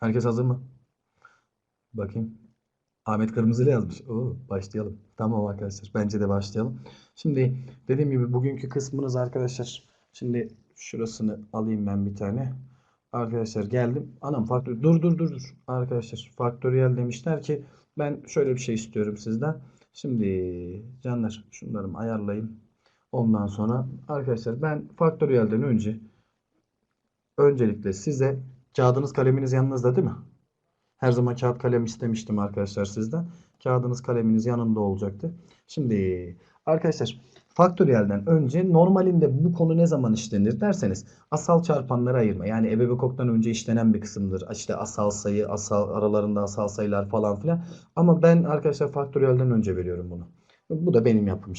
Herkes hazır mı? Bakayım. Ahmet Kırmızılı yazmış. Oo, başlayalım. Tamam arkadaşlar. Bence de başlayalım. Şimdi dediğim gibi bugünkü kısmınız arkadaşlar. Şimdi şurasını alayım ben bir tane. Arkadaşlar geldim. Anam faktör dur dur dur dur. Arkadaşlar faktöriyel demişler ki ben şöyle bir şey istiyorum sizden. Şimdi canlar şunlarımı ayarlayayım. Ondan sonra arkadaşlar ben faktöriyelden önce öncelikle size kağıdınız kaleminiz yanınızda değil mi? Her zaman kağıt kalem istemiştim arkadaşlar sizden. Kağıdınız kaleminiz yanında olacaktı. Şimdi arkadaşlar faktöriyelden önce normalinde bu konu ne zaman işlenir derseniz asal çarpanları ayırma. Yani ebebekoktan önce işlenen bir kısımdır. İşte asal sayı, asal aralarında asal sayılar falan filan. Ama ben arkadaşlar faktöriyelden önce veriyorum bunu. Bu da benim yapım.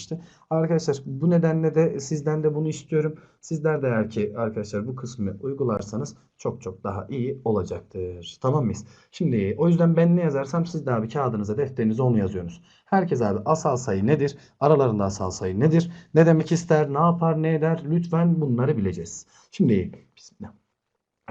Arkadaşlar bu nedenle de sizden de bunu istiyorum. Sizler de eğer ki arkadaşlar bu kısmı uygularsanız çok çok daha iyi olacaktır. Tamam mıyız? Şimdi o yüzden ben ne yazarsam siz de abi kağıdınıza defterinize onu yazıyorsunuz. Herkes abi asal sayı nedir? Aralarında asal sayı nedir? Ne demek ister? Ne yapar? Ne eder? Lütfen bunları bileceğiz. Şimdi bismillah.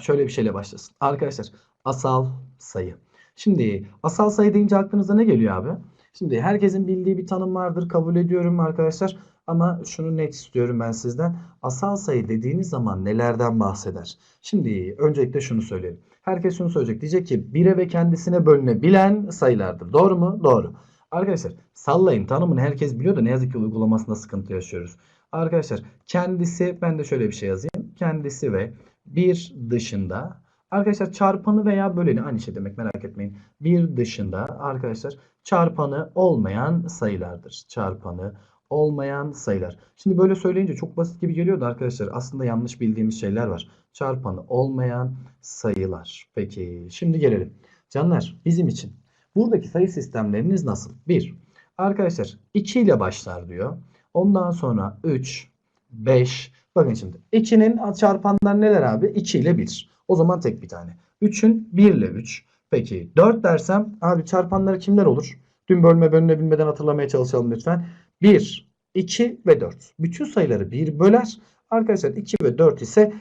Şöyle bir şeyle başlasın. Arkadaşlar asal sayı. Şimdi asal sayı deyince aklınıza ne geliyor abi? Şimdi herkesin bildiği bir tanım vardır. Kabul ediyorum arkadaşlar. Ama şunu net istiyorum ben sizden. Asal sayı dediğiniz zaman nelerden bahseder? Şimdi öncelikle şunu söyleyelim. Herkes şunu söyleyecek. Diyecek ki 1'e ve kendisine bölünebilen sayılardır. Doğru mu? Doğru. Arkadaşlar sallayın tanımını herkes biliyor da ne yazık ki uygulamasında sıkıntı yaşıyoruz. Arkadaşlar kendisi ben de şöyle bir şey yazayım. Kendisi ve bir dışında Arkadaşlar çarpanı veya böleni aynı şey demek merak etmeyin. Bir dışında arkadaşlar çarpanı olmayan sayılardır. Çarpanı olmayan sayılar. Şimdi böyle söyleyince çok basit gibi geliyordu arkadaşlar. Aslında yanlış bildiğimiz şeyler var. Çarpanı olmayan sayılar. Peki şimdi gelelim. Canlar bizim için buradaki sayı sistemleriniz nasıl? 1. Arkadaşlar 2 ile başlar diyor. Ondan sonra 3, 5. Bakın şimdi 2'nin çarpanları neler abi? 2 ile 1. O zaman tek bir tane. 3'ün 1 ile 3. Peki 4 dersem abi çarpanları kimler olur? Dün bölme bölünebilmeden hatırlamaya çalışalım lütfen. 1, 2 ve 4. Bütün sayıları 1 böler. Arkadaşlar 2 ve 4 ise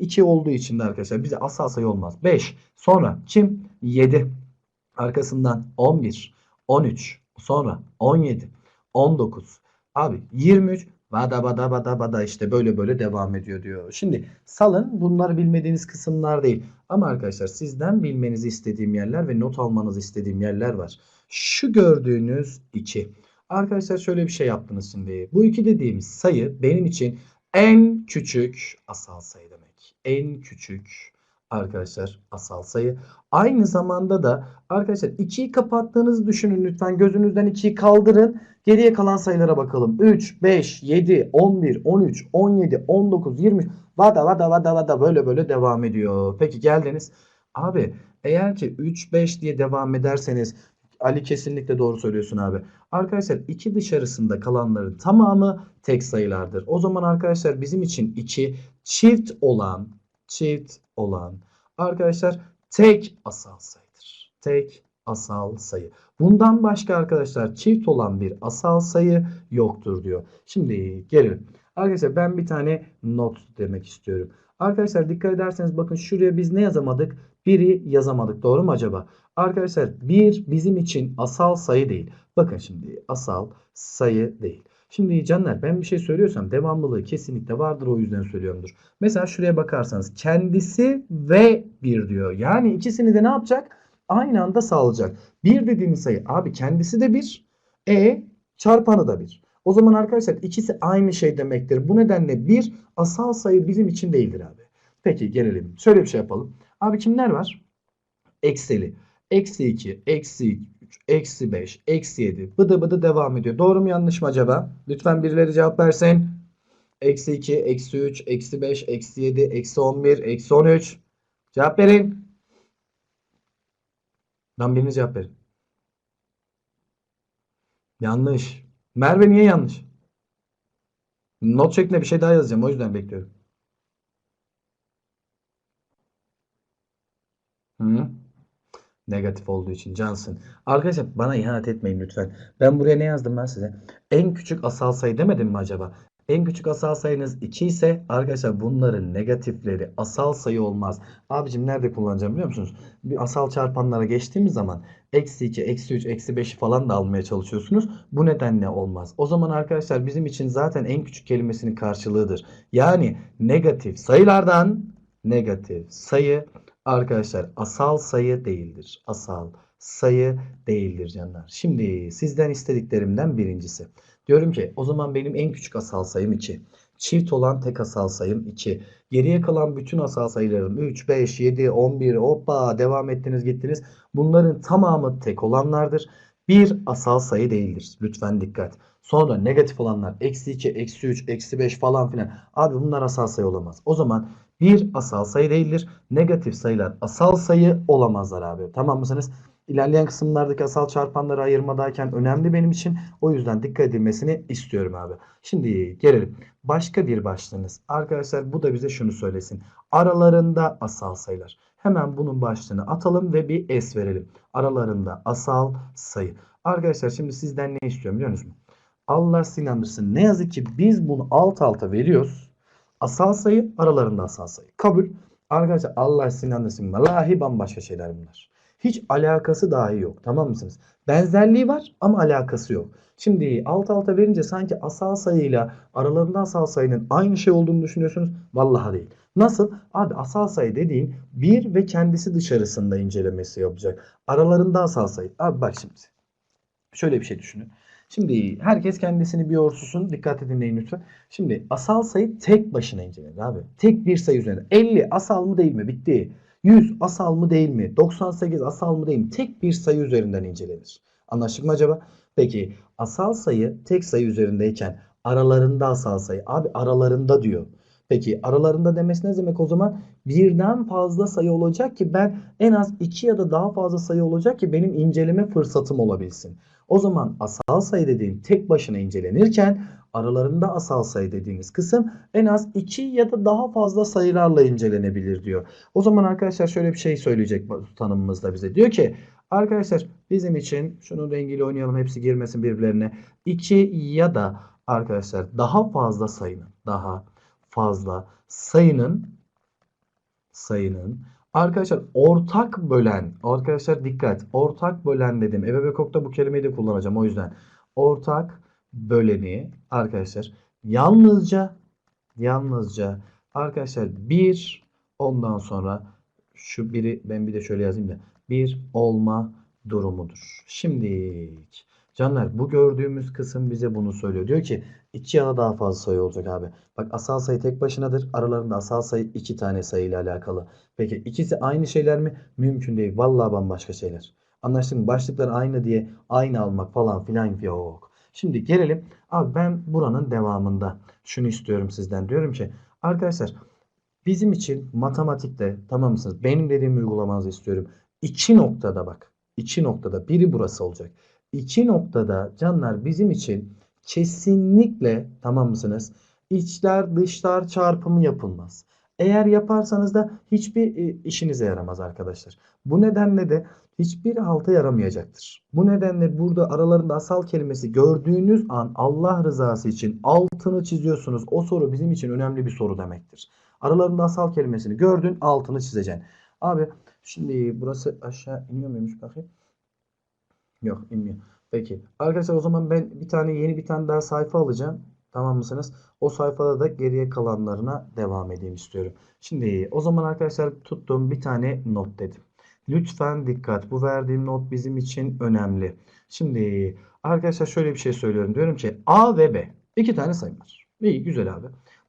2 olduğu için de arkadaşlar bize asal sayı olmaz. 5. Sonra kim? 7. Arkasından 11, 13. Sonra 17, 19. Abi 23 Vada vada vada vada işte böyle böyle devam ediyor diyor. Şimdi salın bunları bilmediğiniz kısımlar değil. Ama arkadaşlar sizden bilmenizi istediğim yerler ve not almanızı istediğim yerler var. Şu gördüğünüz 2. Arkadaşlar şöyle bir şey yaptınız şimdi. Bu 2 dediğimiz sayı benim için en küçük asal sayı demek. En küçük arkadaşlar asal sayı. Aynı zamanda da arkadaşlar 2'yi kapattığınızı düşünün lütfen. Gözünüzden 2'yi kaldırın. Geriye kalan sayılara bakalım. 3, 5, 7, 11, 13, 17, 19, 20. Vada vada vada vada böyle böyle devam ediyor. Peki geldiniz. Abi eğer ki 3, 5 diye devam ederseniz Ali kesinlikle doğru söylüyorsun abi. Arkadaşlar iki dışarısında kalanların tamamı tek sayılardır. O zaman arkadaşlar bizim için 2 çift olan çift olan arkadaşlar tek asal sayıdır. Tek asal sayı. Bundan başka arkadaşlar çift olan bir asal sayı yoktur diyor. Şimdi gelelim. Arkadaşlar ben bir tane not demek istiyorum. Arkadaşlar dikkat ederseniz bakın şuraya biz ne yazamadık? Biri yazamadık. Doğru mu acaba? Arkadaşlar bir bizim için asal sayı değil. Bakın şimdi asal sayı değil. Şimdi canlar ben bir şey söylüyorsam devamlılığı kesinlikle vardır o yüzden söylüyorumdur. Mesela şuraya bakarsanız kendisi ve bir diyor. Yani ikisini de ne yapacak? Aynı anda sağlayacak. Bir dediğimiz sayı abi kendisi de bir. E çarpanı da bir. O zaman arkadaşlar ikisi aynı şey demektir. Bu nedenle bir asal sayı bizim için değildir abi. Peki gelelim. Şöyle bir şey yapalım. Abi kimler var? Ekseli. Eksi 2, eksi 3, eksi 5, eksi 7. Bıdı bıdı devam ediyor. Doğru mu yanlış mı acaba? Lütfen birileri cevap versin. Eksi 2, eksi 3, eksi 5, eksi 7, eksi 11, eksi 13. Cevap verin. Lan biriniz cevap verin. Yanlış. Merve niye yanlış? Not şeklinde bir şey daha yazacağım. O yüzden bekliyorum. Negatif olduğu için Cansın. Arkadaşlar bana ihanet etmeyin lütfen. Ben buraya ne yazdım ben size? En küçük asal sayı demedim mi acaba? En küçük asal sayınız 2 ise arkadaşlar bunların negatifleri asal sayı olmaz. Abicim nerede kullanacağım biliyor musunuz? Bir asal çarpanlara geçtiğimiz zaman eksi 2, eksi 3, eksi 5'i falan da almaya çalışıyorsunuz. Bu nedenle olmaz. O zaman arkadaşlar bizim için zaten en küçük kelimesinin karşılığıdır. Yani negatif sayılardan negatif sayı arkadaşlar asal sayı değildir. Asal sayı değildir canlar. Şimdi sizden istediklerimden birincisi. Diyorum ki o zaman benim en küçük asal sayım 2. Çift olan tek asal sayım 2. Geriye kalan bütün asal sayılarım 3, 5, 7, 11 hoppa devam ettiniz gittiniz. Bunların tamamı tek olanlardır. Bir asal sayı değildir. Lütfen dikkat. Sonra negatif olanlar eksi 2, eksi 3, eksi 5 falan filan. Abi bunlar asal sayı olamaz. O zaman bir asal sayı değildir. Negatif sayılar asal sayı olamazlar abi. Tamam mısınız? İlerleyen kısımlardaki asal çarpanları ayırmadayken önemli benim için. O yüzden dikkat edilmesini istiyorum abi. Şimdi gelelim. Başka bir başlığınız. Arkadaşlar bu da bize şunu söylesin. Aralarında asal sayılar. Hemen bunun başlığını atalım ve bir es verelim. Aralarında asal sayı. Arkadaşlar şimdi sizden ne istiyorum biliyor musunuz? Allah sizi inandırsın. Ne yazık ki biz bunu alt alta veriyoruz. Asal sayı aralarında asal sayı. Kabul. Arkadaşlar Allah sizi inandırsın. Vallahi bambaşka şeyler bunlar. Hiç alakası dahi yok. Tamam mısınız? Benzerliği var ama alakası yok. Şimdi alt alta verince sanki asal sayıyla aralarında asal sayının aynı şey olduğunu düşünüyorsunuz. Vallahi değil. Nasıl? Abi asal sayı dediğin bir ve kendisi dışarısında incelemesi yapacak. Aralarında asal sayı. Abi bak şimdi. Şöyle bir şey düşünün. Şimdi herkes kendisini bir yorsusun. Dikkat dinleyin lütfen. Şimdi asal sayı tek başına incelenir abi. Tek bir sayı üzerinde. 50 asal mı değil mi? Bitti. 100 asal mı değil mi? 98 asal mı değil mi? Tek bir sayı üzerinden incelenir. Anlaştık mı acaba? Peki asal sayı tek sayı üzerindeyken aralarında asal sayı. Abi aralarında diyor. Peki aralarında demesi ne demek o zaman? Birden fazla sayı olacak ki ben en az iki ya da daha fazla sayı olacak ki benim inceleme fırsatım olabilsin. O zaman asal sayı dediğin tek başına incelenirken aralarında asal sayı dediğimiz kısım en az 2 ya da daha fazla sayılarla incelenebilir diyor. O zaman arkadaşlar şöyle bir şey söyleyecek tanımımızda bize. Diyor ki arkadaşlar bizim için şunun rengiyle oynayalım hepsi girmesin birbirlerine. 2 ya da arkadaşlar daha fazla sayının daha fazla sayının sayının Arkadaşlar ortak bölen arkadaşlar dikkat ortak bölen dedim. Ebebekok'ta bu kelimeyi de kullanacağım o yüzden. Ortak böleni arkadaşlar yalnızca yalnızca arkadaşlar bir ondan sonra şu biri ben bir de şöyle yazayım da bir olma durumudur. Şimdi canlar bu gördüğümüz kısım bize bunu söylüyor. Diyor ki iki ya da daha fazla sayı olacak abi. Bak asal sayı tek başınadır. Aralarında asal sayı iki tane sayı ile alakalı. Peki ikisi aynı şeyler mi? Mümkün değil. Vallahi bambaşka şeyler. Anlaştık mı? Başlıklar aynı diye aynı almak falan filan yok. Şimdi gelelim. Abi ben buranın devamında şunu istiyorum sizden. Diyorum ki arkadaşlar bizim için matematikte tamam mısınız? Benim dediğim uygulamanızı istiyorum. İki noktada bak. İki noktada. Biri burası olacak. İki noktada canlar bizim için kesinlikle tamam mısınız? İçler dışlar çarpımı yapılmaz. Eğer yaparsanız da hiçbir e, işinize yaramaz arkadaşlar. Bu nedenle de hiçbir halta yaramayacaktır. Bu nedenle burada aralarında asal kelimesi gördüğünüz an Allah rızası için altını çiziyorsunuz. O soru bizim için önemli bir soru demektir. Aralarında asal kelimesini gördün altını çizeceksin. Abi şimdi burası aşağı iniyor muymuş bakayım. Yok inmiyor. Peki. Arkadaşlar o zaman ben bir tane yeni bir tane daha sayfa alacağım. Tamam mısınız? O sayfada da geriye kalanlarına devam edeyim istiyorum. Şimdi o zaman arkadaşlar tuttuğum bir tane not dedim. Lütfen dikkat. Bu verdiğim not bizim için önemli. Şimdi arkadaşlar şöyle bir şey söylüyorum. Diyorum ki A ve B. iki tane sayım var. İyi güzel abi.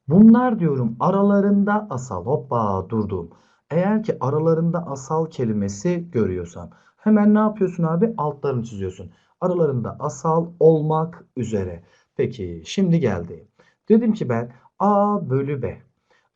Bunlar diyorum aralarında asal. Hoppa durdum. Eğer ki aralarında asal kelimesi görüyorsan hemen ne yapıyorsun abi? Altlarını çiziyorsun. Aralarında asal olmak üzere. Peki şimdi geldi. Dedim ki ben A bölü B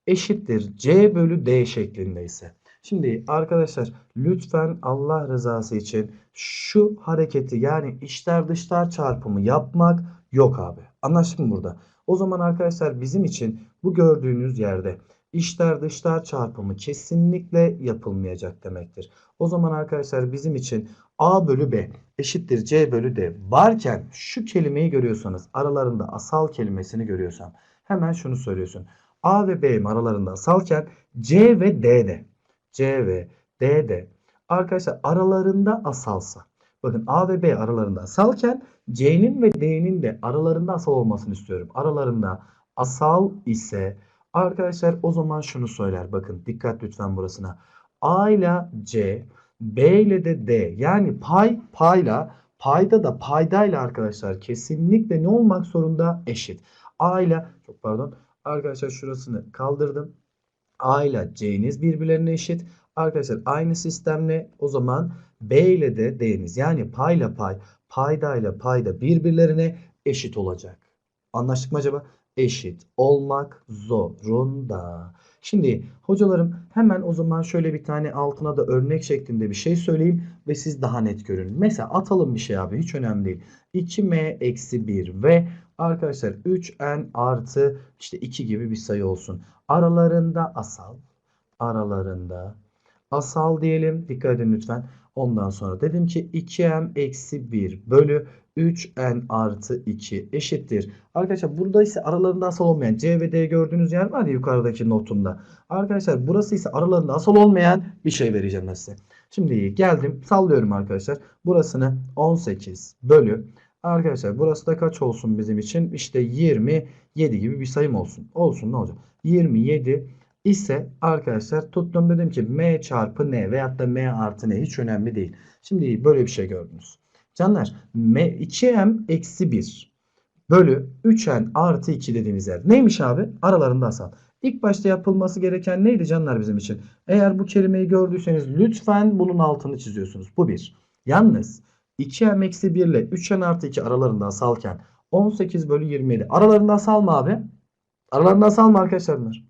eşittir C bölü D şeklindeyse. Şimdi arkadaşlar lütfen Allah rızası için şu hareketi yani içler dışlar çarpımı yapmak yok abi. Anlaştık mı burada? O zaman arkadaşlar bizim için bu gördüğünüz yerde içler dışlar çarpımı kesinlikle yapılmayacak demektir. O zaman arkadaşlar bizim için A bölü B eşittir C bölü D varken şu kelimeyi görüyorsanız aralarında asal kelimesini görüyorsam hemen şunu söylüyorsun. A ve B'nin aralarında asalken C ve D'de C ve D'de arkadaşlar aralarında asalsa bakın A ve B aralarında asalken C'nin ve D'nin de aralarında asal olmasını istiyorum. Aralarında asal ise arkadaşlar o zaman şunu söyler. Bakın dikkat lütfen burasına. A ile C, B ile de D yani pay payla payda da paydayla arkadaşlar kesinlikle ne olmak zorunda? Eşit. A ile çok pardon arkadaşlar şurasını kaldırdım. A ile C'niz birbirlerine eşit. Arkadaşlar aynı sistemle o zaman B ile de D'niz yani payla pay payda ile payda birbirlerine eşit olacak. Anlaştık mı acaba? Eşit olmak zorunda. Şimdi hocalarım hemen o zaman şöyle bir tane altına da örnek şeklinde bir şey söyleyeyim ve siz daha net görün. Mesela atalım bir şey abi hiç önemli değil. 2m eksi 1 ve arkadaşlar 3n artı işte 2 gibi bir sayı olsun. Aralarında asal aralarında asal diyelim. Dikkat edin lütfen. Ondan sonra dedim ki 2m eksi 1 bölü 3n artı 2 eşittir. Arkadaşlar burada ise aralarında asal olmayan C ve D gördüğünüz yer var ya yukarıdaki notumda. Arkadaşlar burası ise aralarında asal olmayan bir şey vereceğim size. Şimdi geldim sallıyorum arkadaşlar. Burasını 18 bölü Arkadaşlar burası da kaç olsun bizim için? İşte 27 gibi bir sayım olsun. Olsun ne olacak? 27 ise arkadaşlar tuttum dedim ki m çarpı n veyahut da m artı n hiç önemli değil. Şimdi böyle bir şey gördünüz. Canlar m 2m eksi 1 bölü 3n artı 2 dediğimiz yer. Neymiş abi? Aralarında asal. İlk başta yapılması gereken neydi canlar bizim için? Eğer bu kelimeyi gördüyseniz lütfen bunun altını çiziyorsunuz. Bu bir. Yalnız 2m eksi 1 ile 3n artı 2 aralarında asalken 18 bölü 27. Aralarında asal mı abi? Aralarında asal mı arkadaşlar?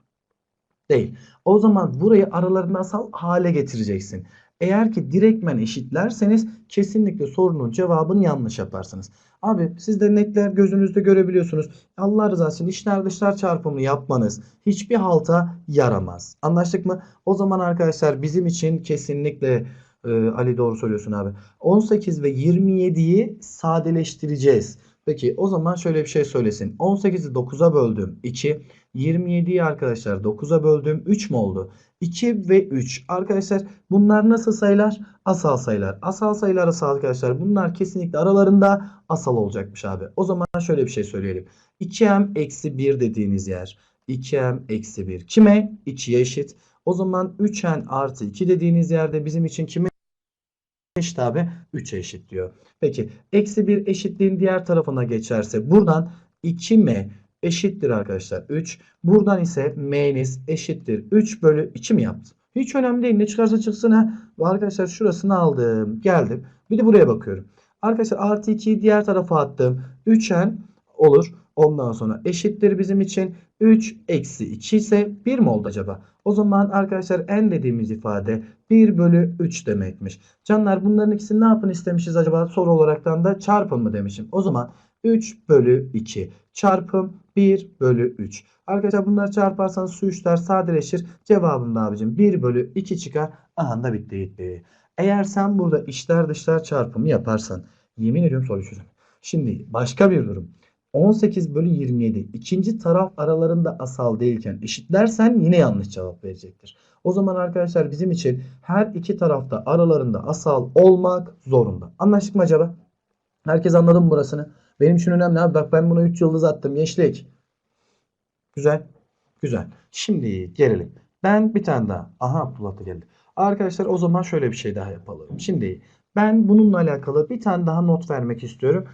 Değil. O zaman burayı aralarında asal hale getireceksin. Eğer ki direktmen eşitlerseniz kesinlikle sorunun cevabını yanlış yaparsınız. Abi siz de netler gözünüzde görebiliyorsunuz. Allah rızası için içler dışlar çarpımı yapmanız hiçbir halta yaramaz. Anlaştık mı? O zaman arkadaşlar bizim için kesinlikle e, Ali doğru söylüyorsun abi. 18 ve 27'yi sadeleştireceğiz. Peki o zaman şöyle bir şey söylesin. 18'i 9'a böldüm 2. 27'yi arkadaşlar 9'a böldüm 3 mü oldu? 2 ve 3. Arkadaşlar bunlar nasıl sayılar? Asal sayılar. Asal sayılar asal arkadaşlar. Bunlar kesinlikle aralarında asal olacakmış abi. O zaman şöyle bir şey söyleyelim. 2m eksi 1 dediğiniz yer. 2m eksi 1. Kime? 2'ye eşit. O zaman 3n artı 2 dediğiniz yerde bizim için kime eşit abi? 3'e eşit diyor. Peki eksi 1 eşitliğin diğer tarafına geçerse buradan 2m eşittir arkadaşlar 3. Buradan ise m'niz eşittir 3 bölü 2 mi yaptı? Hiç önemli değil. Ne çıkarsa çıksın ha. Arkadaşlar şurasını aldım. Geldim. Bir de buraya bakıyorum. Arkadaşlar artı 2'yi diğer tarafa attım. 3n olur. Ondan sonra eşittir bizim için 3 eksi 2 ise 1 mi oldu acaba? O zaman arkadaşlar n dediğimiz ifade 1 bölü 3 demekmiş. Canlar bunların ikisini ne yapın istemişiz acaba? Soru olaraktan da çarpın mı demişim. O zaman 3 bölü 2 çarpım 1 bölü 3. Arkadaşlar bunları çarparsanız su 3'ler sadeleşir. Cevabında abicim 1 bölü 2 çıkar. Aha da bitti gitti. Eğer sen burada içler dışlar çarpımı yaparsan yemin ediyorum soru çözüm. Şimdi başka bir durum. 18 bölü 27 ikinci taraf aralarında asal değilken eşitlersen yine yanlış cevap verecektir. O zaman arkadaşlar bizim için her iki tarafta aralarında asal olmak zorunda. Anlaştık mı acaba? Herkes anladı mı burasını? Benim için önemli abi. Bak ben buna 3 yıldız attım. Gençlik. Güzel. Güzel. Şimdi gelelim. Ben bir tane daha. Aha da geldi. Arkadaşlar o zaman şöyle bir şey daha yapalım. Şimdi ben bununla alakalı bir tane daha not vermek istiyorum.